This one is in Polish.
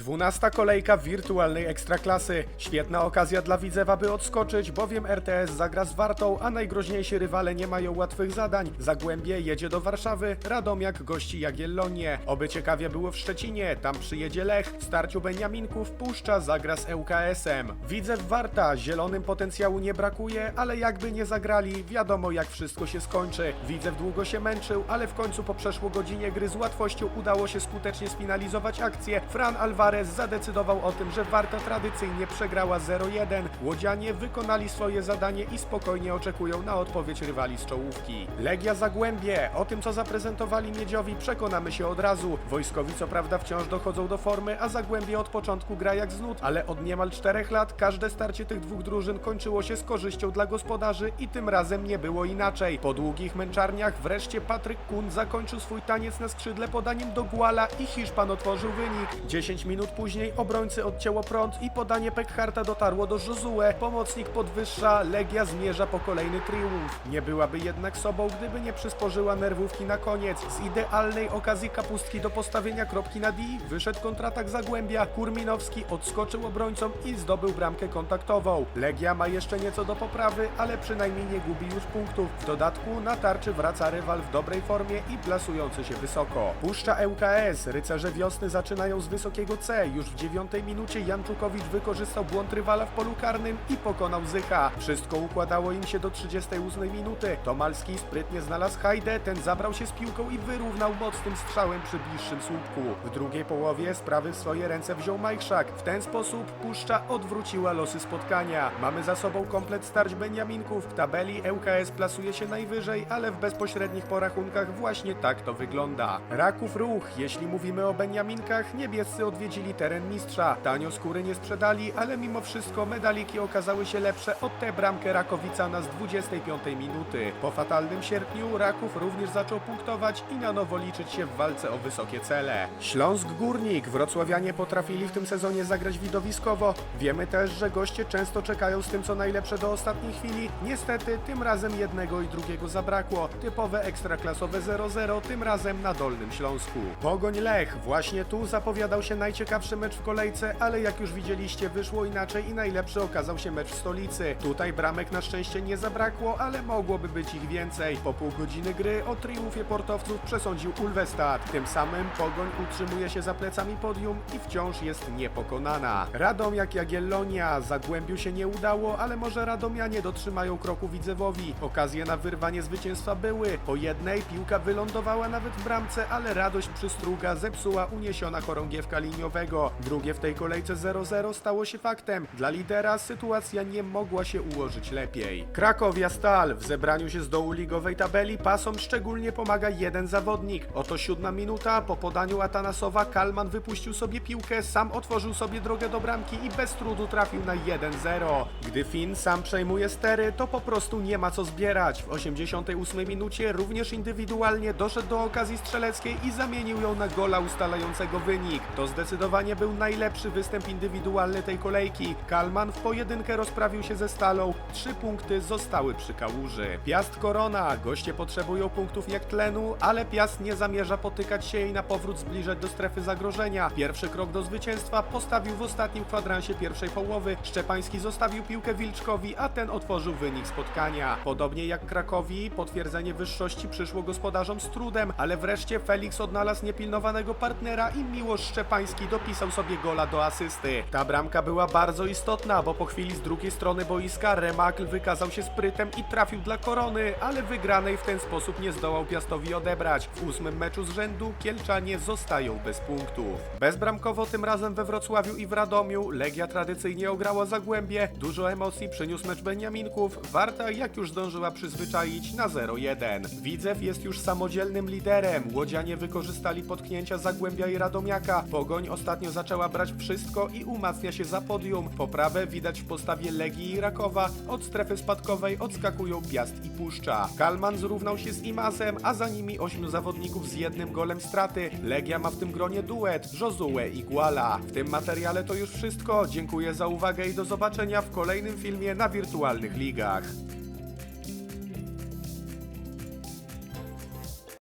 Dwunasta kolejka wirtualnej ekstraklasy. Świetna okazja dla Widzewa, by odskoczyć, bowiem RTS zagra z Wartą, a najgroźniejsi rywale nie mają łatwych zadań. Zagłębie jedzie do Warszawy, Radomiak gości Jagiellonię. Oby ciekawie było w Szczecinie, tam przyjedzie Lech. W starciu Beniaminków Puszcza zagra z ŁKS-em. Widzew Warta, zielonym potencjału nie brakuje, ale jakby nie zagrali, wiadomo jak wszystko się skończy. Widzew długo się męczył, ale w końcu po przeszło godzinie gry z łatwością udało się skutecznie sfinalizować akcję. Fran Alvarez zadecydował o tym, że Warta tradycyjnie przegrała 0-1. Łodzianie wykonali swoje zadanie i spokojnie oczekują na odpowiedź rywali z czołówki. Legia Zagłębie. O tym, co zaprezentowali Miedziowi, przekonamy się od razu. Wojskowi co prawda wciąż dochodzą do formy, a Zagłębie od początku gra jak z nut, ale od niemal czterech lat każde starcie tych dwóch drużyn kończyło się z korzyścią dla gospodarzy i tym razem nie było inaczej. Po długich męczarniach wreszcie Patryk Kun zakończył swój taniec na skrzydle podaniem do Guala i Hiszpan otworzył wynik. 10 minut później obrońcy odcięło prąd i podanie Pekharta dotarło do Josue. Pomocnik podwyższa, Legia zmierza po kolejny triumf. Nie byłaby jednak sobą, gdyby nie przysporzyła nerwówki na koniec. Z idealnej okazji kapustki do postawienia kropki na D wyszedł kontratak Zagłębia. Kurminowski odskoczył obrońcom i zdobył bramkę kontaktową. Legia ma jeszcze nieco do poprawy, ale przynajmniej nie gubi już punktów. W dodatku na tarczy wraca rywal w dobrej formie i plasujący się wysoko. Puszcza ŁKS. Rycerze wiosny zaczynają z wysokiego C. Już w dziewiątej minucie Janczukowicz wykorzystał błąd rywala w polu karnym i pokonał Zycha. Wszystko układało im się do 38 minuty. Tomalski sprytnie znalazł Hajdę, ten zabrał się z piłką i wyrównał mocnym strzałem przy bliższym słupku. W drugiej połowie sprawy w swoje ręce wziął Majchrzak. W ten sposób Puszcza odwróciła losy spotkania. Mamy za sobą komplet starć Beniaminków. W tabeli ŁKS plasuje się najwyżej, ale w bezpośrednich porachunkach właśnie tak to wygląda. Raków Ruch. Jeśli mówimy o Beniaminkach, niebiescy odwiedzili teren mistrza. Tanio skóry nie sprzedali, ale mimo wszystko medaliki okazały się lepsze od tę bramkę Rakowica z 25 minuty. Po fatalnym sierpniu Raków również zaczął punktować i na nowo liczyć się w walce o wysokie cele. Śląsk Górnik. Wrocławianie potrafili w tym sezonie zagrać widowiskowo. Wiemy też, że goście często czekają z tym co najlepsze do ostatniej chwili. Niestety tym razem jednego i drugiego zabrakło. Typowe ekstraklasowe 0-0 tym razem na Dolnym Śląsku. Pogoń Lech. Właśnie tu zapowiadał się najciekawszy mecz w kolejce, ale jak już widzieliście wyszło inaczej i najlepszy okazał się mecz w stolicy. Tutaj bramek na szczęście nie zabrakło, ale mogłoby być ich więcej. Po pół godziny gry o triumfie portowców przesądził Ulvestad. Tym samym Pogoń utrzymuje się za plecami podium i wciąż jest niepokonana. Radomiak Jagiellonia. Zagłębiu się nie udało, ale może Radomianie dotrzymają kroku Widzewowi. Okazje na wyrwanie zwycięstwa były. Po jednej piłka wylądowała nawet w bramce, ale radość przystruga zepsuła uniesiona chorągiewka liniowego. Drugie w tej kolejce 0-0 stało się faktem. Dla lidera sytuacja nie mogła się ułożyć lepiej. Krakowia Stal. W zebraniu się z dołu ligowej tabeli pasom szczególnie pomaga jeden zawodnik. Oto siódma minuta. Po podaniu Atanasowa Kalman wypuścił sobie piłkę, sam otworzył sobie drogę do bramki i bez trudu trafił na 1-0. Gdy Finn sam przejmuje stery, to po prostu nie ma co zbierać. W 88 minucie również indywidualnie doszedł do okazji strzeleckiej i zamienił ją na gola ustalającego wynik. To zdecydowanie był najlepszy występ indywidualny tej kolejki. Kalman w pojedynkę rozprawił się ze Stalą. Trzy punkty zostały przy kałuży. Piast Korona. Goście potrzebują punktów jak tlenu, ale Piast nie zamierza potykać się i na powrót zbliżać do strefy zagrożenia. Pierwszy krok do zwycięstwa postawił w ostatnim kwadransie pierwszej połowy. Szczepański zostawił piłkę Wilczkowi, a ten otworzył wynik spotkania. Podobnie jak Krakowi, potwierdzenie wyższości przyszło gospodarzom z trudem, ale wreszcie Felix odnalazł niepilnowanego partnera i Miłosz Szczepański dopisał sobie gola do asysty. Ta bramka była bardzo istotna, bo po chwili z drugiej strony boiska Remakl wykazał się sprytem i trafił dla korony, ale wygranej w ten sposób nie zdołał Piastowi odebrać. W ósmym meczu z rzędu Kielczanie zostają bez punktów. Bezbramkowo tym razem we Wrocławiu i w Radomiu Legia tradycyjnie ograła Zagłębie. Dużo emocji przyniósł mecz Beniaminków. Warta jak już zdążyła przyzwyczaić na 0-1. Widzew jest już samodzielnym liderem. Łodzianie wykorzystali potknięcia Zagłębia i Radomiaka. Pogoń ostatnio zaczęła brać wszystko i umacnia się za podium. Poprawę widać w postawie Legii i Rakowa. Od strefy spadkowej odskakują Piast i Puszcza. Kalman zrównał się z Imazem, a za nimi ośmiu zawodników z jednym golem straty. Legia ma w tym gronie duet Josue i Guala. W tym materiale to już wszystko. Dziękuję za uwagę i do zobaczenia w kolejnym filmie na wirtualnych ligach.